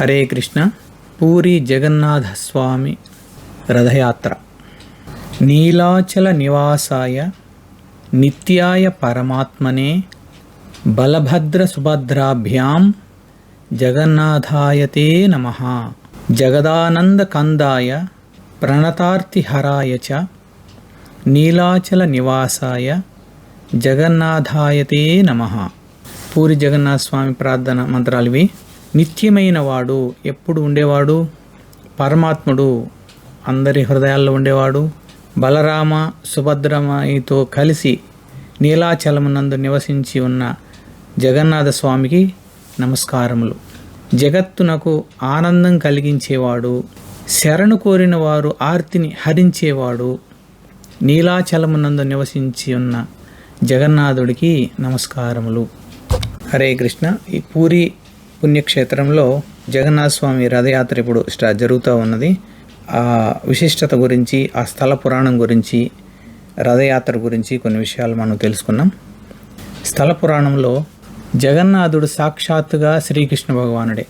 హరే కృష్ణ. పూరి జగన్నాథ స్వామి రథయాత్ర. నీలాచల నివాసాయ నిత్యాయ పరమాత్మనే బలభద్ర సుభద్రాభ్యాం జగన్నాథాయతే నమ. జగదానందకందాయ ప్రణతార్తిహరాయ చ నీలాచల నివాసాయ జగన్నాథాయతే నమ. పూరి జగన్నాథ స్వామి ప్రార్థన మంత్రాలు నిత్యమైన వాడు ఎప్పుడు ఉండేవాడు? పరమాత్ముడు అందరి హృదయాల్లో ఉండేవాడు. బలరామ సుభద్రమయితో కలిసి నీలాచలమునందు నివసించి ఉన్న జగన్నాథ స్వామికి నమస్కారములు. జగత్తునకు ఆనందం కలిగించేవాడు శరణు కోరిన వారు ఆర్తిని హరించేవాడు నీలాచలమునందు నివసించి ఉన్న జగన్నాథుడికి నమస్కారములు. హరే కృష్ణ. ఈ పూరి పుణ్యక్షేత్రంలో జగన్నాథస్వామి రథయాత్ర ఇప్పుడు స్టా జరుగుతూ ఉన్నది. ఆ విశిష్టత గురించి ఆ స్థల పురాణం గురించి రథయాత్ర గురించి కొన్ని విషయాలు మనం తెలుసుకున్నాం. స్థల పురాణంలో జగన్నాథుడు సాక్షాత్తుగా శ్రీకృష్ణ భగవానుడే.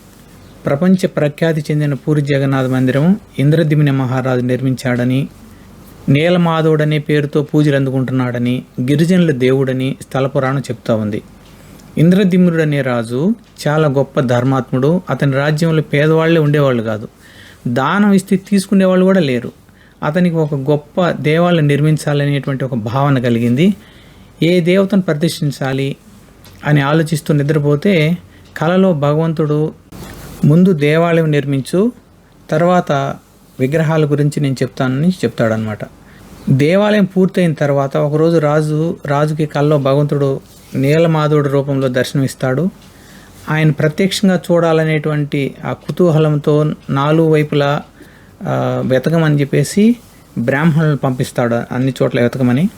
ప్రపంచ ప్రఖ్యాతి చెందిన పూరి జగన్నాథ మందిరం ఇంద్రదిమిన మహారాజు నిర్మించాడని నీలమాధవుడనే పేరుతో పూజలు అందుకుంటున్నాడని గిరిజనుల దేవుడని స్థల పురాణం చెప్తా ఉంది. ఇంద్రదిమ్రుడు అనే రాజు చాలా గొప్ప ధర్మాత్ముడు. అతని రాజ్యంలో పేదవాళ్ళే ఉండేవాళ్ళు కాదు. దానం ఇస్తే తీసుకునేవాళ్ళు కూడా లేరు. అతనికి ఒక గొప్ప దేవాలయం నిర్మించాలనేటువంటి ఒక భావన కలిగింది. ఏ దేవతను ప్రతిష్ఠించాలి అని ఆలోచిస్తూ నిద్రపోతే కలలో భగవంతుడు ముందు దేవాలయం నిర్మించు తర్వాత విగ్రహాల గురించి నేను చెప్తానని చెప్తాడనమాట దేవాలయం పూర్తయిన తర్వాత ఒకరోజు రాజు రాజుకి కల్లో భగవంతుడు నీలమాధవుడి రూపంలో దర్శనమిస్తాడు. ఆయన ప్రత్యక్షంగా చూడాలనేటువంటి ఆ కుతూహలంతో నాలుగు వైపులా వెతకమని చెప్పేసి బ్రాహ్మణులను పంపిస్తాడు అన్ని చోట్ల వెతకమని.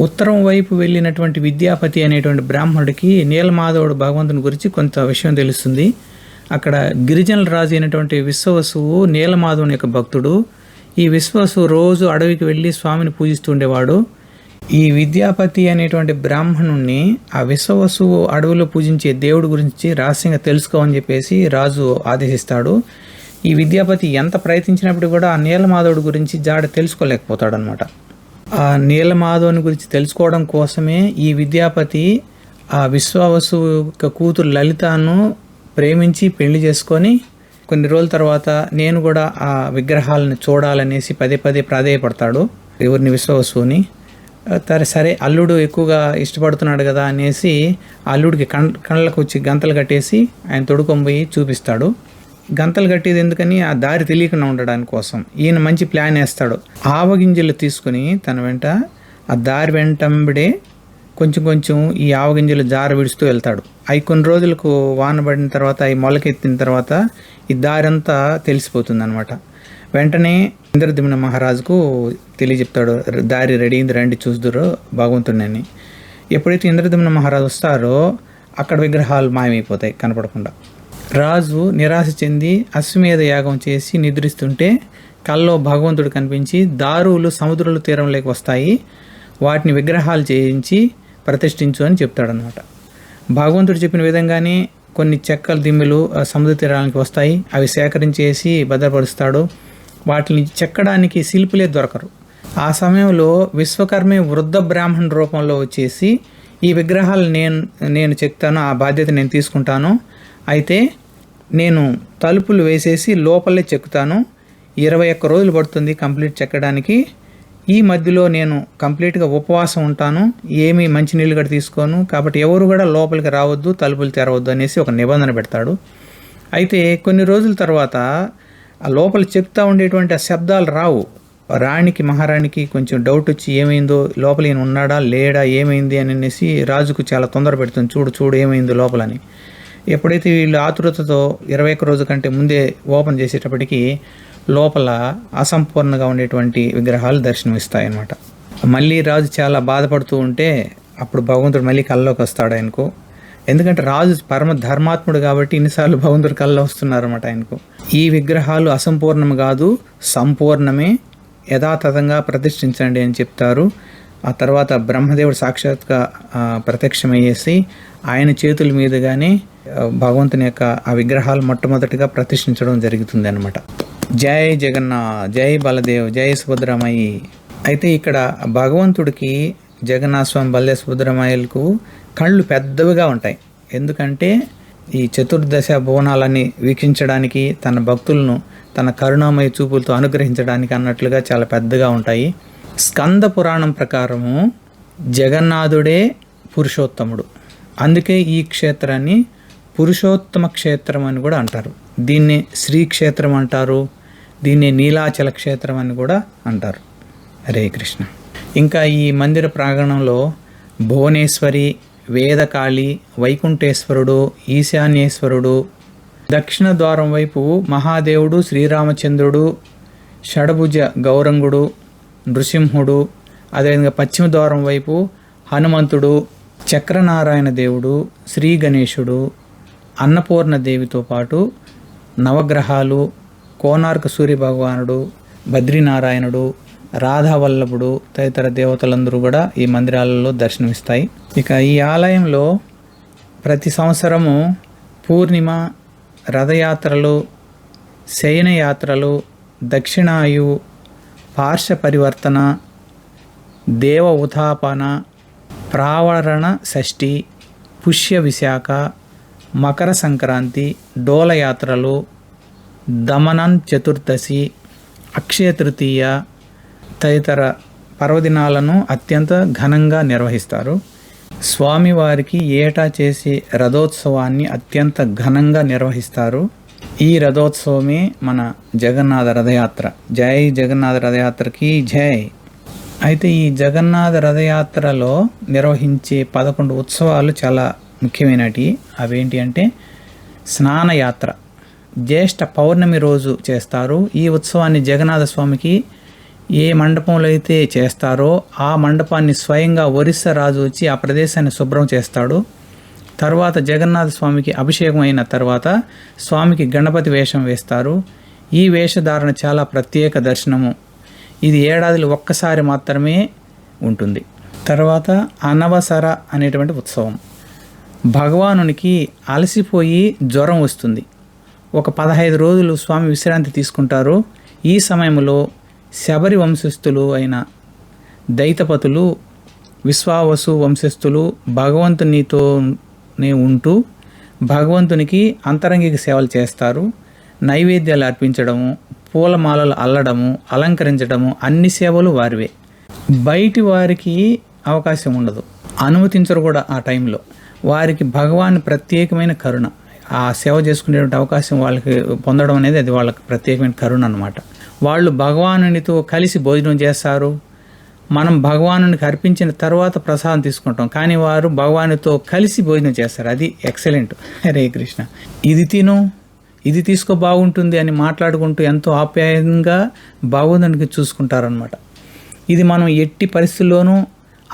ఉత్తరం వైపు వెళ్ళినటువంటి విద్యాపతి అనేటువంటి బ్రాహ్మణుడికి నీలమాధవుడు భగవంతుని గురించి కొంత విషయం తెలుస్తుంది. అక్కడ గిరిజనుల రాజు అయినటువంటి విశ్వవసువు నీలమాధవుని యొక్క భక్తుడు. ఈ విశ్వసు రోజు అడవికి వెళ్ళి స్వామిని పూజిస్తుండేవాడు ఈ విద్యాపతి అనేటువంటి బ్రాహ్మణుణ్ణి ఆ విశ్వవసువు అడవిలో పూజించే దేవుడి గురించి రహస్యంగా తెలుసుకోమని చెప్పేసి రాజు ఆదేశిస్తాడు. ఈ విద్యాపతి ఎంత ప్రయత్నించినప్పుడు కూడా ఆ నీలమాధవుడి గురించి జాడ తెలుసుకోలేకపోతాడు అనమాట ఆ నీలమాధవుని గురించి తెలుసుకోవడం కోసమే ఈ విద్యాపతి ఆ విశ్వావసు యొక్క కూతురు లలితను ప్రేమించి పెళ్ళి చేసుకొని కొన్ని రోజుల తర్వాత నేను కూడా ఆ విగ్రహాలను చూడాలనేసి పదే పదే ప్రాధేయపడతాడు. ఎవరిని విశ్వవసుని సరే సరే అల్లుడు ఎక్కువగా ఇష్టపడుతున్నాడు కదా అనేసి అల్లుడికి కం కళ్ళకు వచ్చి గంతలు కట్టేసి ఆయన తొడుకొని పోయి చూపిస్తాడు. గంతలు కట్టేది ఎందుకని ఆ దారి తెలియకుండా ఉండడానికి కోసం. ఈయన మంచి ప్లాన్ వేస్తాడు. ఆవగింజలు తీసుకుని తన వెంట ఆ దారి వెంటంబడే కొంచెం కొంచెం ఈ ఆవగింజలు జార విడుస్తూ వెళ్తాడు. అవి కొన్ని రోజులకు వాన పడిన తర్వాత అవి మొలకెత్తిన తర్వాత ఈ దారి అంతా తెలిసిపోతుంది అనమాట వెంటనే ఇంద్రదిమ్న మహారాజుకు తెలియజెప్తాడు. దారి రెడీ అయింది రండి చూసుదురు బాగుంటుందని ఎప్పుడైతే ఇంద్రదిమ్న మహారాజు వస్తారో అక్కడ విగ్రహాలు మాయమైపోతాయి కనపడకుండా. రాజు నిరాశ చెంది అశ్వమేధ యాగం చేసి నిద్రిస్తుంటే కల్లో భగవంతుడు కనిపించి దారువులు సముద్రుల తీరంలోకి వస్తాయి. వాటిని విగ్రహాలు చేయించి ప్రతిష్ఠించు అని చెప్తాడనమాట భగవంతుడు చెప్పిన విధంగానే కొన్ని చెక్కల దిమ్మెలు సముద్ర తీరానికి వస్తాయి. అవి సేకరించేసి భద్రపరుస్తాడు. వాటిని చెక్కడానికి శిల్పులే దొరకరు. ఆ సమయంలో విశ్వకర్మే వృద్ధ బ్రాహ్మణ రూపంలో వచ్చేసి ఈ విగ్రహాలు నేను నేను చెక్తాను ఆ బాధ్యత నేను తీసుకుంటాను. అయితే నేను తలుపులు వేసేసి లోపలే చెక్కుతాను. ఇరవై ఒక్క రోజులు పడుతుంది కంప్లీట్ చెక్కడానికి. ఈ మధ్యలో నేను కంప్లీట్గా ఉపవాసం ఉంటాను. ఏమీ మంచినీళ్ళు కూడా తీసుకోను. కాబట్టి ఎవరు కూడా లోపలికి రావద్దు తలుపులు తెరవద్దు అనేసి ఒక నిబంధన పెడతాడు. అయితే కొన్ని రోజుల తర్వాత ఆ లోపల చెప్తా ఉండేటువంటి ఆ శబ్దాలు రావు. రాణికి మహారాణికి కొంచెం డౌట్ వచ్చి ఏమైందో లోపల ఈయన ఉన్నాడా లేడా ఏమైంది అని అనేసి రాజుకు చాలా తొందర పెడుతుంది. చూడు చూడు ఏమైందో లోపలని. ఎప్పుడైతే వీళ్ళు ఆతురతతో ఇరవై ఒక్క రోజు కంటే ముందే ఓపెన్ చేసేటప్పటికి లోపల అసంపూర్ణంగా ఉండేటువంటి విగ్రహాలు దర్శనమిస్తాయన్నమాట. మళ్ళీ రాజు చాలా బాధపడుతూ ఉంటే అప్పుడు భగవంతుడు మళ్ళీ కల్లోకి వస్తాడు ఆయనకు. ఎందుకంటే రాజు పరమ ధర్మాత్ముడు కాబట్టి ఇన్నిసార్లు భగవంతుడు కల్లో వస్తున్నారన్నమాట ఆయనకు. ఈ విగ్రహాలు అసంపూర్ణం కాదు సంపూర్ణమే యథాతథంగా ప్రతిష్ఠించండి అని చెప్తారు. ఆ తర్వాత బ్రహ్మదేవుడు సాక్షాత్గా ప్రత్యక్షమయ్యేసి ఆయన చేతుల మీదుగానే భగవంతుని యొక్క ఆ విగ్రహాలు మొట్టమొదటిగా ప్రతిష్ఠించడం జరుగుతుంది అనమాట జై జగన్నాథ్ జై బలదేవ్ జై సుభద్రమయ్యి అయితే ఇక్కడ భగవంతుడికి జగన్నాథ స్వామి బలదేవ సుభద్రమయ్యలకు కళ్ళు పెద్దవిగా ఉంటాయి. ఎందుకంటే ఈ చతుర్దశ బోనాలని వీక్షించడానికి తన భక్తులను తన కరుణామయ చూపులతో అనుగ్రహించడానికి అన్నట్లుగా చాలా పెద్దగా ఉంటాయి. స్కంద పురాణం ప్రకారము జగన్నాథుడే పురుషోత్తముడు. అందుకే ఈ క్షేత్రాన్ని పురుషోత్తమ క్షేత్రం అని కూడా అంటారు. దీన్ని శ్రీక్షేత్రం అంటారు. దీన్ని నీలాచల క్షేత్రం అని కూడా అంటారు. హరే కృష్ణ. ఇంకా ఈ మందిర ప్రాంగణంలో భువనేశ్వరి వేదకాళి వైకుంఠేశ్వరుడు ఈశాన్యేశ్వరుడు దక్షిణ ద్వారం వైపు మహాదేవుడు శ్రీరామచంద్రుడు షడభుజ గౌరంగుడు నృసింహుడు అదేవిధంగా పశ్చిమ ద్వారం వైపు హనుమంతుడు చక్రనారాయణ దేవుడు శ్రీ గణేశుడు అన్నపూర్ణ దేవితో పాటు నవగ్రహాలు కోనార్క సూర్య భగవానుడు బద్రీనారాయణుడు రాధావల్లభుడు తదితర దేవతలందరూ కూడా ఈ మందిరాలలో దర్శనమిస్తాయి. ఇక ఈ ఆలయంలో ప్రతి సంవత్సరము పూర్ణిమ రథయాత్రలు శయనయాత్రలు దక్షిణాయు పార్శ్వ పరివర్తన దేవ ఉథాపన ప్రావరణ షష్ఠి పుష్య విశాఖ మకర సంక్రాంతి డోలయాత్రలు దమనన్ చతుర్దశి అక్షయ తృతీయ తదితర పర్వదినాలను అత్యంత ఘనంగా నిర్వహిస్తారు. స్వామివారికి ఏటా చేసే రథోత్సవాన్ని అత్యంత ఘనంగా నిర్వహిస్తారు. ఈ రథోత్సవమే మన జగన్నాథ రథయాత్ర. జై జగన్నాథ రథయాత్రకి జై. అయితే ఈ జగన్నాథ రథయాత్రలో నిర్వహించే పదకొండు ఉత్సవాలు చాలా ముఖ్యమైనవి అవేంటి అంటే స్నానయాత్ర. జ్యేష్ఠ పౌర్ణమి రోజు చేస్తారు. ఈ ఉత్సవాన్ని జగన్నాథ స్వామికి ఏ మండపంలో అయితే చేస్తారో ఆ మండపాన్ని స్వయంగా ఒరిస్సా రాజు వచ్చి ఆ ప్రదేశాన్ని శుభ్రం చేస్తాడు. తర్వాత జగన్నాథ స్వామికి అభిషేకం అయిన తర్వాత స్వామికి గణపతి వేషం వేస్తారు. ఈ వేషధారణ చాలా ప్రత్యేక దర్శనము. ఇది ఏడాదిలో ఒక్కసారి మాత్రమే ఉంటుంది. తర్వాత అనవసర అనేటువంటి ఉత్సవం. భగవానునికి అలసిపోయి జ్వరం వస్తుంది. ఒక పదహైదు రోజులు స్వామి విశ్రాంతి తీసుకుంటారు. ఈ సమయంలో శబరి వంశస్థులు అయిన దైతపతులు విశ్వావసు వంశస్థులు భగవంతునితోనే ఉంటూ భగవంతునికి అంతరంగిక సేవలు చేస్తారు. నైవేద్యాలు అర్పించడము పూలమాలలు అల్లడము అలంకరించడము అన్ని సేవలు వారివే. బయటి వారికి అవకాశం ఉండదు. అనుమతించరు కూడా ఆ టైంలో. వారికి భగవాన్ ప్రత్యేకమైన కరుణ. ఆ సేవ చేసుకునేటువంటి అవకాశం వాళ్ళకి పొందడం అనేది అది వాళ్ళకి ప్రత్యేకమైన కరుణ అనమాట వాళ్ళు భగవానునితో కలిసి భోజనం చేస్తారు. మనం భగవానునికి అర్పించిన తర్వాత ప్రసాదం తీసుకుంటాం. కానీ వారు భగవానుతో కలిసి భోజనం చేస్తారు. అది ఎక్సలెంట్. హరే కృష్ణ. ఇది తిను ఇది తీసుకో బాగుంటుంది అని మాట్లాడుకుంటూ ఎంతో ఆప్యాయంగా భగవంతునికి చూసుకుంటారనమాట ఇది మనం ఎట్టి పరిస్థితుల్లోనూ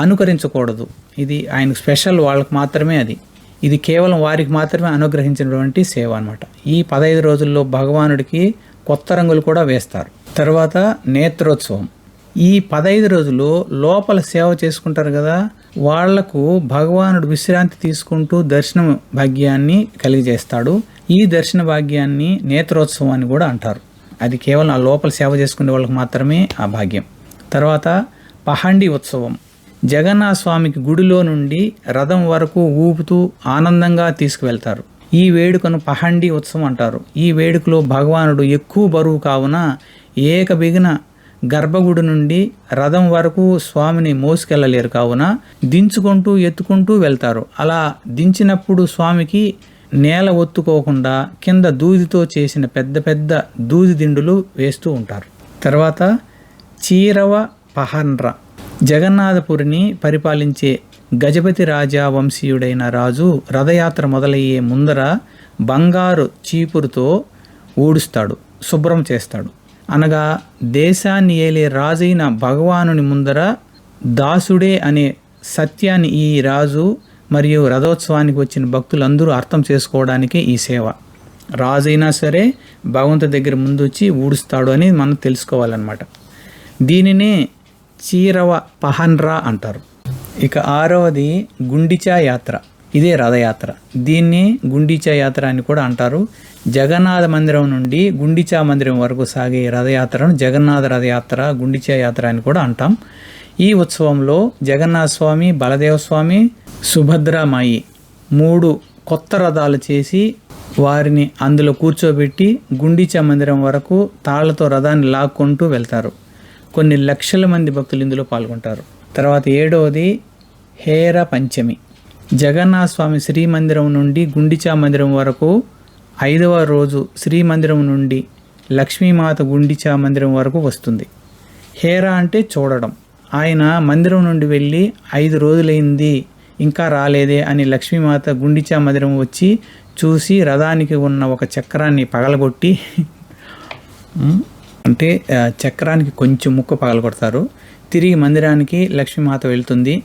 అనుకరించకూడదు. ఇది ఆయన స్పెషల్ వాళ్ళకి మాత్రమే అది. ఇది కేవలం వారికి మాత్రమే అనుగ్రహించినటువంటి సేవ అనమాట ఈ పదహైదు రోజుల్లో భగవానుడికి కొత్త రంగులు కూడా వేస్తారు. తర్వాత నేత్రోత్సవం. ఈ పదహైదు రోజులు లోపల సేవ చేసుకుంటారు కదా వాళ్ళకు భగవానుడు విశ్రాంతి తీసుకుంటూ దర్శన భాగ్యాన్ని కలిగజేస్తాడు. ఈ దర్శన భాగ్యాన్ని నేత్రోత్సవం అని కూడా అంటారు. అది కేవలం ఆ లోపల సేవ చేసుకునే వాళ్ళకి మాత్రమే ఆ భాగ్యం. తర్వాత పహండి ఉత్సవం. జగన్నాథ స్వామికి గుడిలో నుండి రథం వరకు ఊపుతూ ఆనందంగా తీసుకువెళ్తారు. ఈ వేడుకను పహండి ఉత్సవం అంటారు. ఈ వేడుకలో భగవానుడు ఎక్కువ బరువు కావున ఏకబిగిన గర్భగుడి నుండి రథం వరకు స్వామిని మోసుకెళ్ళలేరు కావున దించుకుంటూ ఎత్తుకుంటూ వెళ్తారు. అలా దించినప్పుడు స్వామికి నేల ఒత్తుకోకుండా కింద దూదితో చేసిన పెద్ద పెద్ద దూది దిండులు వేస్తూ ఉంటారు. తర్వాత చీరవ పహన్ర. జగన్నాథపురిని పరిపాలించే గజపతి రాజా వంశీయుడైన రాజు రథయాత్ర మొదలయ్యే ముందర బంగారు చీపురుతో ఊడుస్తాడు శుభ్రం చేస్తాడు. అనగా దేశాన్ని ఏలే రాజైన భగవానుని ముందర దాసుడే అనే సత్యాన్ని ఈ రాజు మరియు రథోత్సవానికి వచ్చిన భక్తులందరూ అర్థం చేసుకోవడానికి ఈ సేవ. రాజైనా సరే భగవంతు దగ్గర ముందు వచ్చి ఊడుస్తాడు అని మనం తెలుసుకోవాలన్నమాట. దీనినే చీరవ పహన్రా అంటారు. ఇక ఆరవది గుండిచా యాత్ర. ఇదే రథయాత్ర. దీన్ని గుండిచా యాత్ర అని కూడా అంటారు. జగన్నాథ మందిరం నుండి గుండిచా మందిరం వరకు సాగే రథయాత్రను జగన్నాథ రథయాత్ర గుండిచా యాత్ర అని కూడా అంటాం. ఈ ఉత్సవంలో జగన్నాథ స్వామి బలదేవ స్వామి సుభద్రామాయి మూడు కొత్త రథాలు చేసి వారిని అందులో కూర్చోబెట్టి గుండిచా మందిరం వరకు తాళ్ళతో రథాన్ని లాక్కుంటూ వెళ్తారు. కొన్ని లక్షల మంది భక్తులు ఇందులో పాల్గొంటారు. తర్వాత ఏడవది హేర పంచమి. జగన్నాథ స్వామి శ్రీమందిరం నుండి గుండిచా మందిరం వరకు ఐదవ రోజు శ్రీమందిరం నుండి లక్ష్మీమాత గుండిచా మందిరం వరకు వస్తుంది. హేరా అంటే చూడడం. ఆయన మందిరం నుండి వెళ్ళి ఐదు రోజులైంది ఇంకా రాలేదే అని లక్ష్మీమాత గుండిచా మందిరం వచ్చి చూసి రథానికి ఉన్న ఒక చక్రాన్ని పగలగొట్టి అంటే చక్రానికి కొంచెం ముక్క పగలగొడతారు. తిరిగి మందిరానికి లక్ష్మీమాత వెళ్తుంది.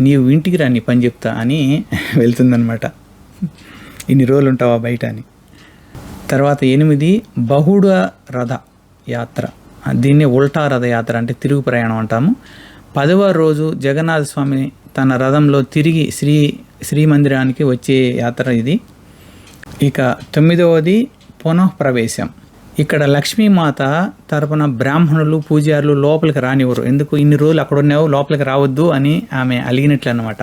నీవు ఇంటికి రా నీ పని చెప్తా అని వెళ్తుందనమాట ఇన్ని రోజులు ఉంటావా బయట అని. తర్వాత ఎనిమిది బహుడ రథ యాత్ర. దీన్ని ఉల్టా రథయాత్ర అంటే తిరుగు ప్రయాణం అంటాము. పదవ రోజు జగన్నాథ స్వామిని తన రథంలో తిరిగి శ్రీ శ్రీ మందిరానికి వచ్చే యాత్ర ఇది. ఇక తొమ్మిదవది పునఃప్రవేశం. ఇక్కడ లక్ష్మీమాత తరపున బ్రాహ్మణులు పూజారులు లోపలికి రానివ్వరు. ఎందుకు? ఇన్ని రోజులు అక్కడ ఉన్నావు లోపలికి రావద్దు అని ఆమె అలిగినట్లు అనమాట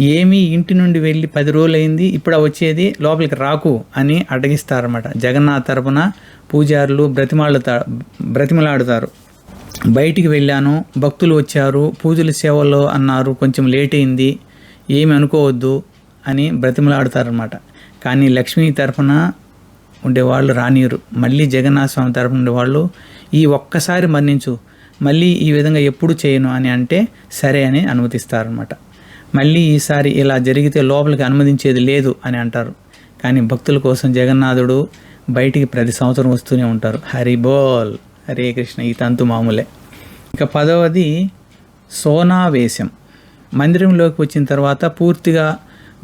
ఏమి ఇంటి నుండి వెళ్ళి పది రోజులు అయింది ఇప్పుడు వచ్చేది లోపలికి రాకు అని అడ్డగిస్తారన్నమాట జగన్నాథ్ తరపున పూజారులు బ్రతిమాడుతా బ్రతిమలాడుతారు. బయటికి వెళ్ళాను భక్తులు వచ్చారు పూజల సేవలో అన్నారు కొంచెం లేట్ అయింది ఏమి అనుకోవద్దు అని బ్రతిమలాడుతారనమాట కానీ లక్ష్మీ తరఫున ఉండేవాళ్ళు రానియరు. మళ్ళీ జగన్నాథ స్వామి తరపున ఉండేవాళ్ళు ఈ ఒక్కసారి మరణించు మళ్ళీ ఈ విధంగా ఎప్పుడు చేయను అని అంటే సరే అని అనుమతిస్తారనమాట మళ్ళీ ఈసారి ఇలా జరిగితే లోపలికి అనుమతించేది లేదు అని అంటారు. కానీ భక్తుల కోసం జగన్నాథుడు బయటికి ప్రతి సంవత్సరం వస్తూనే ఉంటారు. హరి బోల్! హరే కృష్ణ! ఈ తంతు మామూలే. ఇక పదవది సోనావేశం. మందిరంలోకి వచ్చిన తర్వాత పూర్తిగా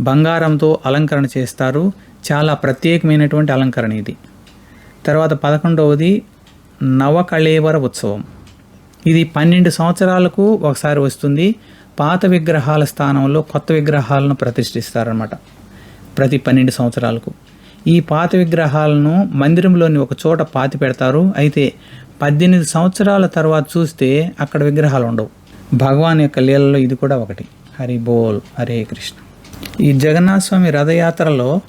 బంగారంతో అలంకరణ చేస్తారు. చాలా ప్రత్యేకమైనటువంటి అలంకరణ ఇది. తర్వాత పదకొండవది నవకళేవర ఉత్సవం. ఇది పన్నెండు సంవత్సరాలకు ఒకసారి వస్తుంది. పాత విగ్రహాల స్థానంలో కొత్త విగ్రహాలను ప్రతిష్ఠిస్తారనమాట ప్రతి పన్నెండు సంవత్సరాలకు. ఈ పాత విగ్రహాలను మందిరంలోని ఒక చోట పాతి పెడతారు. అయితే పద్దెనిమిది సంవత్సరాల తర్వాత చూస్తే అక్కడ విగ్రహాలు ఉండవు. భగవాన్ యొక్క లీలలో ఇది కూడా ఒకటి. హరి బోల్ హరే కృష్ణ. ఈ జగన్నాథ స్వామి రథయాత్రలో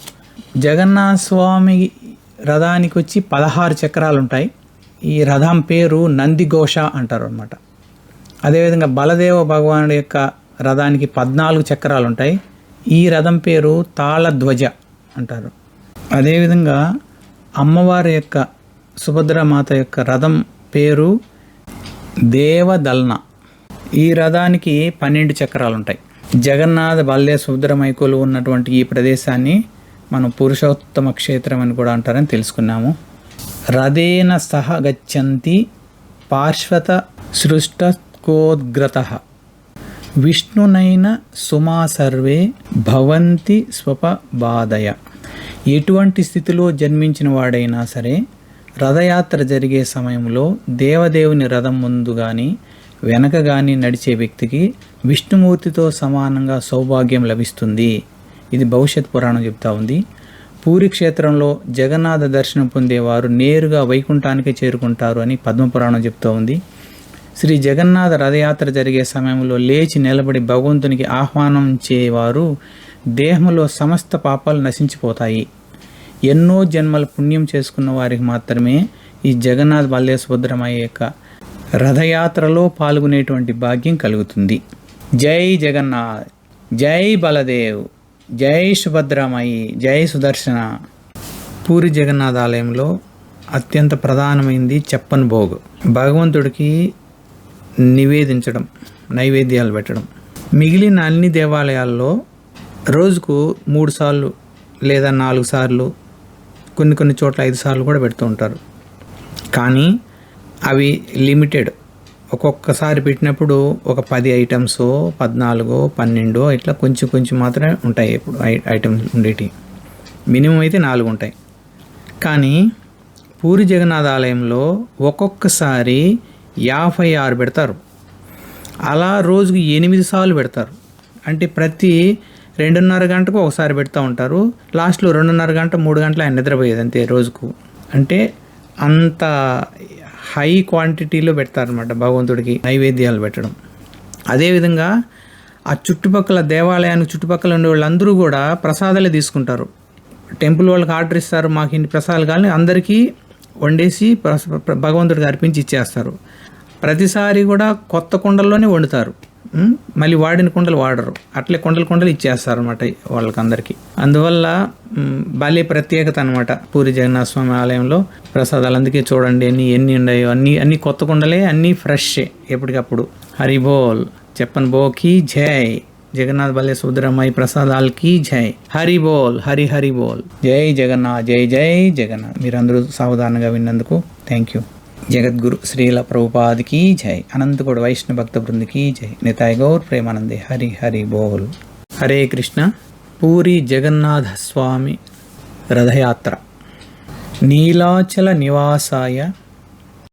జగన్నాథ స్వామి రథానికి వచ్చి పదహారు చక్రాలు ఉంటాయి ఈ రథం పేరు నందిఘోష అంటారు అనమాట అదేవిధంగా బలదేవ భగవానుడి యొక్క రథానికి పద్నాలుగు చక్రాలు ఉంటాయి ఈ రథం పేరు తాళధ్వజ అంటారు. అదేవిధంగా అమ్మవారి యొక్క సుభద్రమాత యొక్క రథం పేరు దేవదల్న. ఈ రథానికి పన్నెండు చక్రాలు ఉంటాయి జగన్నాథ బల్లే సుభద్రమైకులు ఉన్నటువంటి ఈ ప్రదేశాన్ని మనం పురుషోత్తమ క్షేత్రం అని కూడా అంటారని తెలుసుకున్నాము. రథేన సహ గచ్చంతి పార్శ్వత సృష్టకోద్గ్రత. విష్ణునైన సుమా సర్వే భవంతి స్వపబాధయ ఎటువంటి స్థితిలో జన్మించిన వాడైనా సరే రథయాత్ర జరిగే సమయంలో దేవదేవుని రథం ముందు కానీ వెనక కానీ నడిచే వ్యక్తికి విష్ణుమూర్తితో సమానంగా సౌభాగ్యం లభిస్తుంది. ఇది భవిష్యత్ పురాణం చెప్తా ఉంది. పూరి క్షేత్రంలో జగన్నాథ దర్శనం పొందేవారు నేరుగా వైకుంఠానికి చేరుకుంటారు అని పద్మపురాణం చెప్తూ ఉంది. శ్రీ జగన్నాథ రథయాత్ర జరిగే సమయంలో లేచి నిలబడి భగవంతునికి ఆహ్వానం చేయవారు దేహంలో సమస్త పాపాలు నశించిపోతాయి. ఎన్నో జన్మల పుణ్యం చేసుకున్న వారికి మాత్రమే ఈ జగన్నాథ్ బల్య సుభద్రమయ్య యొక్క రథయాత్రలో పాల్గొనేటువంటి భాగ్యం కలుగుతుంది. జై జగన్నాథ్! జై బలదేవ్! జై సుభద్రమయి జై సుదర్శన. పూరి జగన్నాథ్ ఆలయంలో అత్యంత ప్రధానమైంది చెప్పన్ భోగ్. భగవంతుడికి నివేదించడం నైవేద్యాలు పెట్టడం. మిగిలిన అన్ని దేవాలయాల్లో రోజుకు మూడు సార్లు లేదా నాలుగు సార్లు కొన్ని కొన్ని చోట్ల ఐదు సార్లు కూడా పెడుతూ ఉంటారు. కానీ అవి లిమిటెడ్. ఒక్కొక్కసారి పెట్టినప్పుడు ఒక పది ఐటమ్స్ పద్నాలుగో పన్నెండో ఇట్లా కొంచెం కొంచెం మాత్రమే ఉంటాయి ఇప్పుడు ఐ- ఐటమ్స్ ఉండేటి మినిమం అయితే నాలుగు ఉంటాయి. కానీ పూరి జగన్నాథ ఆలయంలో ఒక్కొక్కసారి యాభై ఆరు పెడతారు. అలా రోజుకు ఎనిమిది సార్లు పెడతారు. అంటే ప్రతి రెండున్నర గంటకు ఒకసారి పెడతా ఉంటారు. లాస్ట్లో రెండున్నర గంట మూడు గంటలు ఆయన నిద్రపోయేది అంతే రోజుకు. అంటే అంత హై క్వాంటిటీలో పెడతారనమాట భగవంతుడికి నైవేద్యాలు పెట్టడం. అదేవిధంగా ఆ చుట్టుపక్కల దేవాలయానికి చుట్టుపక్కల ఉండే వాళ్ళందరూ కూడా ప్రసాదాలే తీసుకుంటారు. టెంపుల్ వాళ్ళకి ఆర్డర్ ఇస్తారు మాకు ఇన్ని ప్రసాదాలు కానీ అందరికీ వండేసి ప్ర- భగవంతుడికి అర్పించి ఇచ్చేస్తారు. ప్రతిసారి కూడా కొత్త కుండల్లోనే వండుతారు. మళ్ళీ వాడిన కుండలు వాడరు. అట్లే కుండలు కుండలు ఇచ్చేస్తారు అనమాట వాళ్ళకందరికీ. అందువల్ల భలే ప్రత్యేకత అనమాట పూరి జగన్నాథ స్వామి ఆలయంలో. ప్రసాదాలు అందుకే చూడండి ఎన్ని ఎన్ని ఉన్నాయో. అన్ని అన్ని కొత్త కుండలే అన్ని ఫ్రెష్ ఎప్పటికప్పుడు. హరి బోల్ చెప్పన్ బోకి జై. జగన్నాథ్ బల్లే సుబ్రహ్మణ్య ప్రసాదాలకి జై. హరి బోల్ హరి హరి బోల్. జై జగన్నాథ్ జై జై జగన్నాథ్. మీరందరూ సావధానంగా విన్నందుకు థ్యాంక్ యూ జగద్గురు శ్రీల ప్రభుపాదికి జై. అనంతగూడ వైష్ణవ భక్త బృందికి జై. నితాయ్ గౌర్ ప్రేమానందే. హరి హరి బోల్. హరే కృష్ణ. పూరి జగన్నాథ స్వామి రథయాత్ర. నీలాచల నివాసాయ